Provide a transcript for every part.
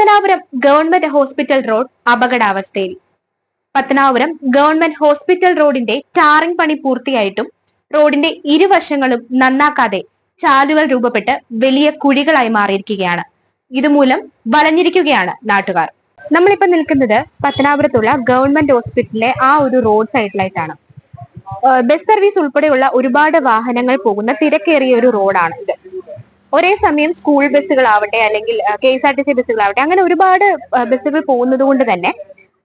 Pathanapuram government hospital road അപകടാവസ്ഥയിൽ. Pathanapuram government hospital റോഡിന്റെ tarring പണി പൂർത്തിയായിട്ടും റോഡിന്റെ ഇരുവശങ്ങളും നന്നാക്കാതെ ചാലുകൾ രൂപപ്പെട്ട് വലിയ കുഴികളായി മാറിയിരിക്കുകയാണ്. ഇതുമൂലം വലഞ്ഞിരിക്കുകയാണ് നാട്ടുകാർ. നമ്മളിപ്പോ നിൽക്കുന്നത് പത്തനാപുരത്തുള്ള ഗവൺമെന്റ് ഹോസ്പിറ്റലിലെ ആ ഒരു റോഡ് സൈഡിലായിട്ടാണ്. ബസ് സർവീസ് ഉൾപ്പെടെയുള്ള ഒരുപാട് വാഹനങ്ങൾ പോകുന്ന തിരക്കേറിയ ഒരു റോഡാണ് ഇത്. ഒരേ സമയം സ്കൂൾ ബസ്സുകളാവട്ടെ അല്ലെങ്കിൽ K S R T C ബസ്സുകളാവട്ടെ അങ്ങനെ ഒരുപാട് ബസ്സുകൾ പോകുന്നത് കൊണ്ട് തന്നെ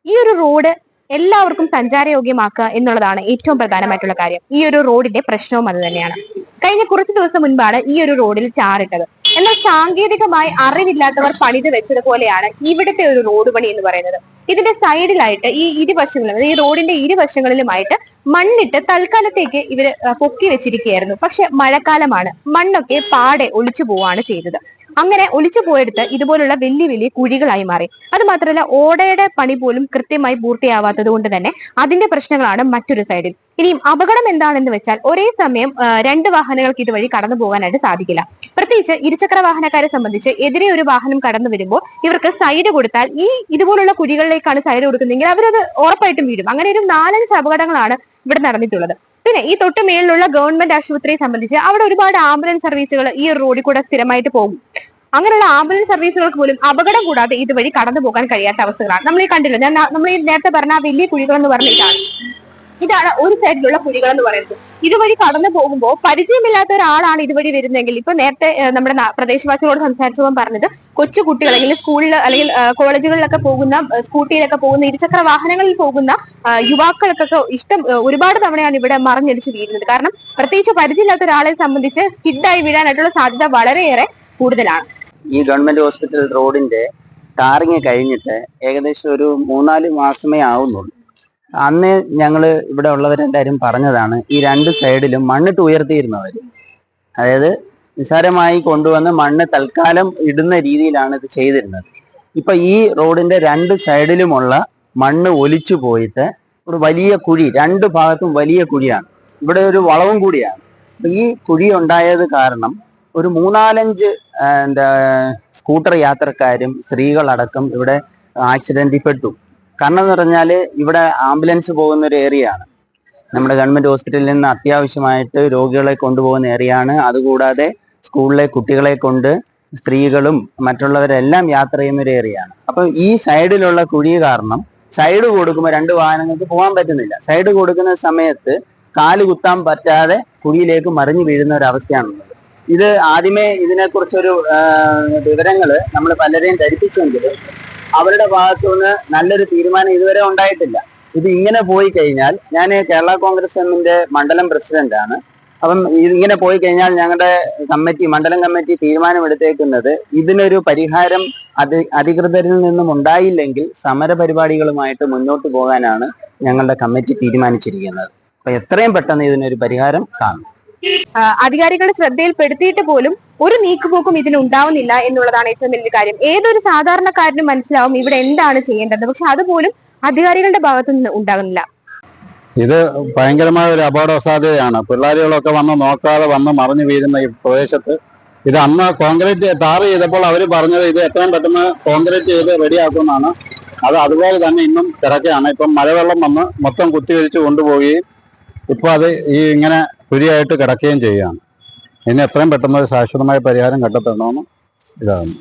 ഈ ഒരു റോഡ് എല്ലാവർക്കും സഞ്ചാരയോഗ്യമാക്കുക എന്നുള്ളതാണ് ഏറ്റവും പ്രധാനമായിട്ടുള്ള കാര്യം. ഈ ഒരു റോഡിന്റെ പ്രശ്നവും അത് തന്നെയാണ്. കഴിഞ്ഞ കുറച്ച് ദിവസം മുൻപാണ് ഈ ഒരു റോഡിൽ ടാറിട്ടത് എന്നാൽ സാങ്കേതികമായി അറിവില്ലാത്തവർ പണിത് വെച്ചതുപോലെയാണ് ഇവിടുത്തെ ഒരു റോഡ് പണി എന്ന് പറയുന്നത്. ഇതിന്റെ സൈഡിലായിട്ട് ഈ ഇരുവശങ്ങളിലും ഈ റോഡിന്റെ ഇരുവശങ്ങളിലുമായിട്ട് മണ്ണിട്ട് തൽക്കാലത്തേക്ക് ഇവർ പൊക്കി വെച്ചിരിക്കുകയായിരുന്നു. പക്ഷെ മഴക്കാലമാണ്. മണ്ണൊക്കെ പാടെ ഒലിച്ചു പോവാണ് ചെയ്തത്. അങ്ങനെ ഒലിച്ചു പോയെടുത്ത് ഇതുപോലുള്ള വലിയ വലിയ കുഴികളായി മാറി. അത് മാത്രമല്ല ഓടയുടെ പണി പോലും കൃത്യമായി പൂർത്തിയാവാത്തത് കൊണ്ട് തന്നെ അതിന്റെ പ്രശ്നങ്ങളാണ് മറ്റൊരു സൈഡിൽ. ഇനിയും അപകടം എന്താണെന്ന് വെച്ചാൽ ഒരേ സമയം രണ്ട് വാഹനങ്ങൾക്ക് ഇതുവഴി കടന്നു പോകാനായിട്ട് സാധിക്കില്ല. പ്രത്യേകിച്ച് ഇരുചക്ര വാഹനക്കാരെ സംബന്ധിച്ച് എതിരെ ഒരു വാഹനം കടന്നു വരുമ്പോൾ ഇവർക്ക് സൈഡ് കൊടുത്താൽ ഈ ഇതുപോലുള്ള കുഴികളിലേക്കാണ് സൈഡ് കൊടുക്കുന്നതെങ്കിൽ അവരത് ഉറപ്പായിട്ടും വീഴും. അങ്ങനെ ഒരു നാലഞ്ച് അപകടങ്ങളാണ് ഇവിടെ നടന്നിട്ടുള്ളത്. പിന്നെ ഈ തൊട്ട് മേളിലുള്ള ഗവൺമെന്റ് ആശുപത്രിയെ സംബന്ധിച്ച് അവിടെ ഒരുപാട് ആംബുലൻസ് സർവീസുകൾ ഈ റോഡിൽ കൂടെ സ്ഥിരമായിട്ട് പോകും. അങ്ങനെയുള്ള ആംബുലൻസ് സർവീസുകൾക്ക് പോലും അപകടം കൂടാതെ ഇതുവഴി കടന്നു പോകാൻ കഴിയാത്ത അവസ്ഥകളാണ്. നമ്മൾ ഈ കണ്ടില്ല? ഞാൻ നമ്മൾ ഈ നേരത്തെ പറഞ്ഞ വലിയ കുഴികൾ എന്ന് പറഞ്ഞ ഇതാണ് ഇതാണ് ഒരു സൈഡിലുള്ള കുഴികൾ എന്ന് പറയുന്നത്. ഇതുവഴി കടന്നു പോകുമ്പോൾ പരിചയമില്ലാത്ത ഒരാളാണ് ഇതുവഴി വരുന്നതെങ്കിൽ ഇപ്പൊ നേരത്തെ നമ്മുടെ പ്രദേശവാസികളോട് സംസാരിച്ചപ്പോൾ പറഞ്ഞത് കൊച്ചു കുട്ടികൾ അല്ലെങ്കിൽ സ്കൂളിൽ അല്ലെങ്കിൽ കോളേജുകളിലൊക്കെ പോകുന്ന സ്കൂട്ടിയിലൊക്കെ പോകുന്ന ഇരുചക്ര വാഹനങ്ങളിൽ പോകുന്ന യുവാക്കൾക്കൊക്കെ ഇഷ്ടം ഒരുപാട് തവണയാണ് ഇവിടെ മറിഞ്ഞടിച്ച് വീഴുന്നത്. കാരണം പ്രത്യേകിച്ച് പരിചയമില്ലാത്ത ഒരാളെ സംബന്ധിച്ച് സ്കിഡായി വീഴാനായിട്ടുള്ള സാധ്യത വളരെയേറെ കൂടുതലാണ്. ഈ ഗവൺമെന്റ് ഹോസ്പിറ്റൽ റോഡിന്റെ ടാറിങ് കഴിഞ്ഞിട്ട് ഏകദേശം ഒരു മൂന്നാൽ മാസമേ ആവുന്നുള്ളൂ. അന്ന് ഞങ്ങൾ ഇവിടെ ഉള്ളവരെല്ലാവരും പറഞ്ഞതാണ് ഈ രണ്ട് സൈഡിലും മണ്ണിട്ട് ഉയർത്തിയിരുന്നവർ അതായത് നിസ്സാരമായി കൊണ്ടുവന്ന് മണ്ണ് തൽക്കാലം ഇടുന്ന രീതിയിലാണ് ഇത് ചെയ്തിരുന്നത്. ഇപ്പൊ ഈ റോഡിന്റെ രണ്ട് സൈഡിലുമുള്ള മണ്ണ് ഒലിച്ചു പോയിട്ട് ഒരു വലിയ കുഴി രണ്ട് ഭാഗത്തും വലിയ കുഴിയാണ്. ഇവിടെ ഒരു വളവും കൂടിയാണ്. ഈ കുഴി ഉണ്ടായത് കാരണം ഒരു മൂന്നാലഞ്ച് എന്താ സ്കൂട്ടർ യാത്രക്കാരും സ്ത്രീകളടക്കം ഇവിടെ ആക്സിഡന്റിൽ പെട്ടു. കാരണം എന്ന് പറഞ്ഞാൽ ഇവിടെ ആംബുലൻസ് പോകുന്ന ഒരു ഏരിയ ആണ്. നമ്മുടെ ഗവൺമെന്റ് ഹോസ്പിറ്റലിൽ നിന്ന് അത്യാവശ്യമായിട്ട് രോഗികളെ കൊണ്ടുപോകുന്ന ഏരിയ ആണ്. അതുകൂടാതെ സ്കൂളിലെ കുട്ടികളെ കൊണ്ട് സ്ത്രീകളും മറ്റുള്ളവരെല്ലാം യാത്ര ചെയ്യുന്ന ഒരു ഏരിയ ആണ്. അപ്പൊ ഈ സൈഡിലുള്ള കുഴി കാരണം സൈഡ് കൊടുക്കുമ്പോൾ രണ്ട് വാഹനങ്ങൾക്ക് പോകാൻ പറ്റുന്നില്ല. സൈഡ് കൊടുക്കുന്ന സമയത്ത് കാൽ കുത്താൻ പറ്റാതെ കുഴിയിലേക്ക് മറിഞ്ഞു വീഴുന്ന ഒരു അവസ്ഥയാണുള്ളത്. ഇത് ആദ്യമേ ഇതിനെക്കുറിച്ചൊരു വിവരങ്ങൾ നമ്മൾ പലരെയും ധരിപ്പിച്ചെങ്കിലും അവരുടെ ഭാഗത്തു നിന്ന് നല്ലൊരു തീരുമാനം ഇതുവരെ ഉണ്ടായിട്ടില്ല. ഇത് ഇങ്ങനെ പോയി കഴിഞ്ഞാൽ ഞാൻ കേരള കോൺഗ്രസ് എമ്മിന്റെ മണ്ഡലം പ്രസിഡന്റ് ആണ്. അപ്പം ഇങ്ങനെ പോയി കഴിഞ്ഞാൽ ഞങ്ങളുടെ കമ്മിറ്റി മണ്ഡലം കമ്മിറ്റി തീരുമാനമെടുത്തേക്കുന്നത് ഇതിനൊരു പരിഹാരം അധി അധികൃതരിൽ നിന്നും ഉണ്ടായില്ലെങ്കിൽ സമര പരിപാടികളുമായിട്ട് മുന്നോട്ട് പോകാനാണ് ഞങ്ങളുടെ കമ്മിറ്റി തീരുമാനിച്ചിരിക്കുന്നത്. അപ്പൊ എത്രയും പെട്ടെന്ന് ഇതിനൊരു പരിഹാരം കാണും. അധികാരികളുടെ ശ്രദ്ധയിൽപ്പെടുത്തിയിട്ട് പോലും ഒരു നീക്കുപോക്കും ഇതിന് ഉണ്ടാവുന്നില്ല എന്നുള്ളതാണ് ഏറ്റവും വലിയ കാര്യം. ഏതൊരു സാധാരണക്കാരനും മനസ്സിലാവും ഇവിടെ എന്താണ് ചെയ്യേണ്ടത്. പക്ഷെ അതുപോലും അധികാരികളുടെ ഭാഗത്തു നിന്ന് ഉണ്ടാകുന്നില്ല. ഇത് ഭയങ്കരമായ ഒരു അപകട സാധ്യതയാണ് പിള്ളേരുകളൊക്കെ വന്ന് നോക്കാതെ വന്ന് മറിഞ്ഞു വീഴുന്ന ഈ പ്രദേശത്ത് ഇത് അന്ന് കോൺക്രീറ്റ് ടാർ ചെയ്തപ്പോൾ അവർ പറഞ്ഞത് ഇത് എത്രയും പെട്ടെന്ന് കോൺക്രീറ്റ് ചെയ്ത് റെഡിയാക്കുമെന്നാണ്. അത് അതുപോലെ തന്നെ ഇന്നും കിടക്കുകയാണ്. ഇപ്പം മഴവെള്ളം വന്ന് മൊത്തം കുത്തിവെച്ച് കൊണ്ടുപോവുകയും ഇപ്പോൾ അത് ഈ ഇങ്ങനെ കുരിയായിട്ട് കിടക്കുകയും ചെയ്യുകയാണ്. ഇനി എത്രയും പെട്ടെന്ന് ഒരു ശാശ്വതമായ പരിഹാരം കണ്ടെത്തണമെന്ന് ഇതാണ്.